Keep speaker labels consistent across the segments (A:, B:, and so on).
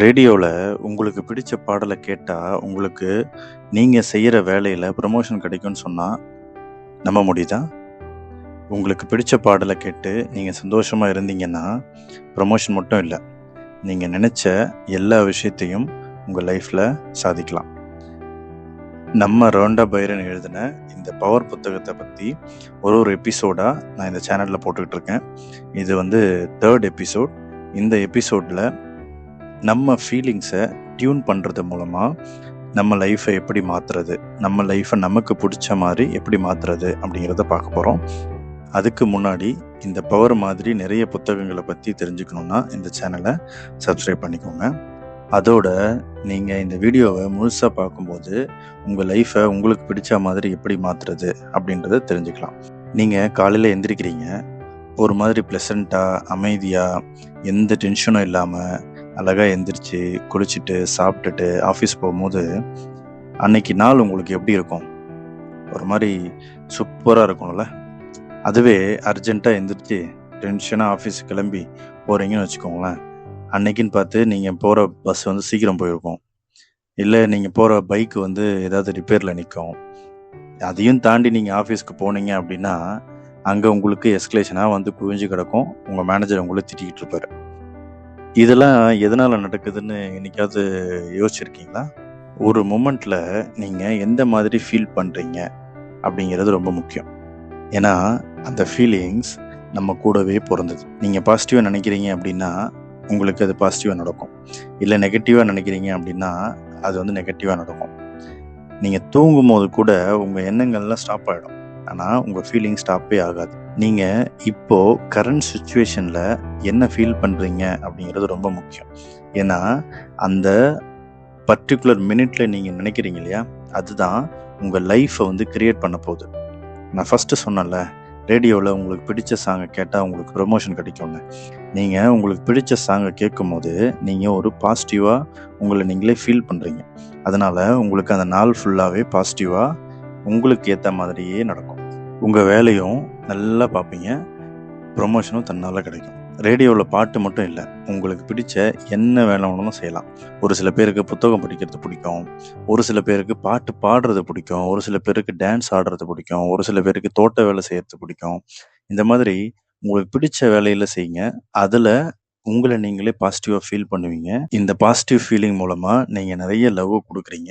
A: ரேடியோவில் உங்களுக்கு பிடிச்ச பாடலை கேட்டால் உங்களுக்கு நீங்கள் செய்கிற வேலையில் ப்ரமோஷன் கிடைக்கும்னு சொன்னால் நம்ப முடியுதா? உங்களுக்கு பிடிச்ச பாடலை கேட்டு நீங்கள் சந்தோஷமாக இருந்தீங்கன்னா, ப்ரமோஷன் மட்டும் இல்லை நீங்கள் நினச்ச எல்லா விஷயத்தையும் உங்கள் லைஃப்பில் சாதிக்கலாம். நம்ம ரோண்டா பைரன் எழுதின இந்த பவர் புத்தகத்தை பற்றி ஒரு ஒரு எபிசோடாக நான் இந்த சேனலில் போட்டுக்கிட்டு இருக்கேன். இது வந்து தேர்ட் எபிசோட். இந்த எபிசோடில் நம்ம ஃபீலிங்ஸை டியூன் பண்ணுறது மூலமாக நம்ம லைஃப்பை எப்படி மாற்றுறது நம்ம லைஃப்பை நமக்கு பிடிச்ச மாதிரி எப்படி மாற்றுறது அப்படிங்கிறத பார்க்க போகிறோம் அதுக்கு முன்னாடி இந்த பவர் மாதிரி நிறைய புத்தகங்களை பற்றி தெரிஞ்சுக்கணுன்னா இந்த சேனலை சப்ஸ்கிரைப் பண்ணிக்கோங்க. அதோட நீங்கள் இந்த வீடியோவை முழுசாக பார்க்கும்போது, உங்கள் லைஃப்பை உங்களுக்கு பிடிச்ச மாதிரி எப்படி மாற்றுறது அப்படின்றத தெரிஞ்சுக்கலாம். நீங்கள் காலையில் எந்திரிக்கிறீங்க. ஒரு மாதிரி ப்ளசண்ட்டாக அமைதியாக எந்த டென்ஷனும் இல்லாமல் அழகாக எந்திரிச்சு, குளிச்சுட்டு, சாப்பிட்டுட்டு ஆஃபீஸ் போகும்போது, அன்னைக்கு நாள் உங்களுக்கு எப்படி இருக்கும்? ஒரு மாதிரி சூப்பராக இருக்கும்ல? அதுவே அர்ஜெண்ட்டாக எந்திரிச்சு, டென்ஷனாக ஆஃபீஸ் கிளம்பி போகிறீங்கன்னு வச்சுக்கோங்களேன். அன்னைக்குன்னு பார்த்து நீங்கள் போகிற பஸ் வந்து சீக்கிரம் போயிருக்கும். இல்லை நீங்கள் போகிற பைக் வந்து ஏதாவது ரிப்பேரில் நிற்கும் அதையும் தாண்டி நீங்கள் ஆஃபீஸ்க்கு போனீங்க அப்படின்னா, அங்கே உங்களுக்கு எஸ்கலேஷனாக வந்து குவிஞ்சு கிடக்கும். உங்கள் மேனேஜர் உங்களை திட்டிக்கிட்டு இருப்பார் இதெல்லாம் எதனால் நடக்குதுன்னு என்னைக்காவது யோசிச்சிருக்கீங்களா? ஒரு மூமெண்ட்டில் நீங்கள் எந்த மாதிரி ஃபீல் பண்ணுறீங்க அப்படிங்கிறது ரொம்ப முக்கியம். ஏன்னா, அந்த ஃபீலிங்ஸ் நம்ம கூடவே பிறந்தது நீங்கள் பாசிட்டிவாக நினைக்கிறீங்க அப்படின்னா, உங்களுக்கு அது பாசிட்டிவாக நடக்கும். இல்லை நெகட்டிவாக நினைக்கிறீங்க அப்படின்னா, அது வந்து நெகட்டிவாக நடக்கும். நீங்க தூங்கும்போது கூட உங்கள் எண்ணங்கள்லாம் ஸ்டாப் ஆகிடும் ஆனால் உங்கள் ஃபீலிங் ஸ்டாப்பே ஆகாது. நீங்கள் இப்போது கரண்ட் சுச்சுவேஷனில் என்ன ஃபீல் பண்ணுறீங்க அப்படிங்கிறது ரொம்ப முக்கியம். ஏன்னா, அந்த பர்ட்டிகுலர் மினிட்ல நீங்கள் நினைக்கிறீங்க இல்லையா? அதுதான் உங்கள் லைஃப்பை வந்து கிரியேட் பண்ண போகுது. நான் ஃபர்ஸ்ட்டு சொன்னேன்ல, ரேடியோவில் உங்களுக்கு பிடிச்ச சாங்கை கேட்டால் உங்களுக்கு ப்ரமோஷன் கிடைக்கும்னு. நீங்கள் உங்களுக்கு பிடிச்ச சாங்க கேட்கும்போது, நீங்கள் ஒரு பாசிட்டிவாக உங்களை நீங்களே ஃபீல் பண்ணுறீங்க அதனால் உங்களுக்கு அந்த நாள் ஃபுல்லாகவே பாசிட்டிவாக உங்களுக்கு ஏற்ற மாதிரியே நடக்கும். உங்கள் வேலையும் நல்லா பார்ப்பீங்க. ப்ரொமோஷனும் தன்னால் கிடைக்கும். ரேடியோவில் பாட்டு மட்டும் இல்லை உங்களுக்கு பிடிச்ச என்ன வேலை வேணாலும் செய்யலாம். ஒரு சில பேருக்கு புத்தகம் படிக்கிறது பிடிக்கும். ஒரு சில பேருக்கு பாட்டு பாடுறது பிடிக்கும். ஒரு சில பேருக்கு டான்ஸ் ஆடுறது பிடிக்கும். ஒரு சில பேருக்கு தோட்ட வேலை செய்யறது பிடிக்கும். இந்த மாதிரி உங்களுக்கு பிடிச்ச வேலையில் செய்யுங்க. அதில் உங்களை நீங்களே பாசிட்டிவாக ஃபீல் பண்ணுவீங்க. இந்த பாசிட்டிவ் ஃபீலிங் மூலமாக நீங்கள் நிறைய லவ்வை கொடுக்குறீங்க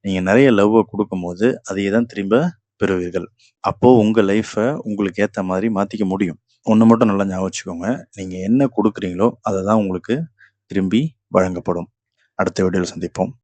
A: நீங்கள் நிறைய லவ்வை கொடுக்கும்போது அதையே தான் திரும்ப பெறுவீர்கள். அப்போ உங்க லைஃபை உங்களுக்கு ஏற்ற மாதிரி மாத்திக்க முடியும். ஒன்று மட்டும் நல்லா ஞாபகம் வச்சுக்கோங்க. நீங்க என்ன கொடுக்குறீங்களோ அதை தான் உங்களுக்கு திரும்பி வழங்கப்படும். அடுத்த வீடியோவில் சந்திப்போம்.